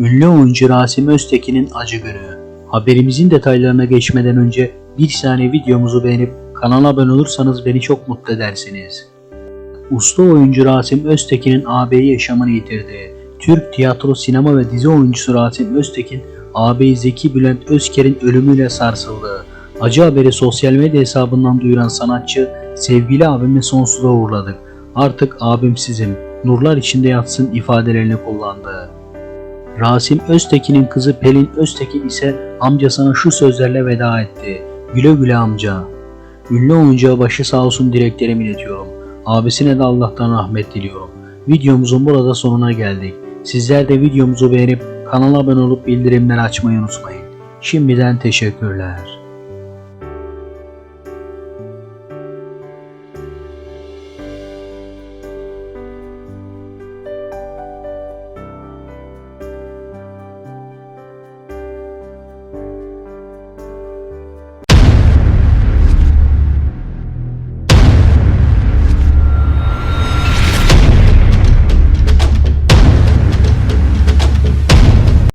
Ünlü oyuncu Rasim Öztekin'in acı günü. Haberimizin detaylarına geçmeden önce bir saniye videomuzu beğenip kanala abone olursanız beni çok mutlu edersiniz. Usta oyuncu Rasim Öztekin'in ağabeyi yaşamını yitirdi. Türk tiyatro, sinema ve dizi oyuncusu Rasim Öztekin, ağabeyi Zeki Bülent Özker'in ölümüyle sarsıldı. Acı haberi sosyal medya hesabından duyuran sanatçı, sevgili abimi sonsuza uğurladık. Artık abim sizim, nurlar içinde yatsın ifadelerini kullandı. Rasim Öztekin'in kızı Pelin Öztekin ise amcasına şu sözlerle veda etti. Güle güle amca. Ünlü oyuncuya başı sağ olsun dileklerimi iletiyorum. Abisine de Allah'tan rahmet diliyorum. Videomuzun burada sonuna geldik. Sizler de videomuzu beğenip kanala abone olup bildirimleri açmayı unutmayın. Şimdiden teşekkürler.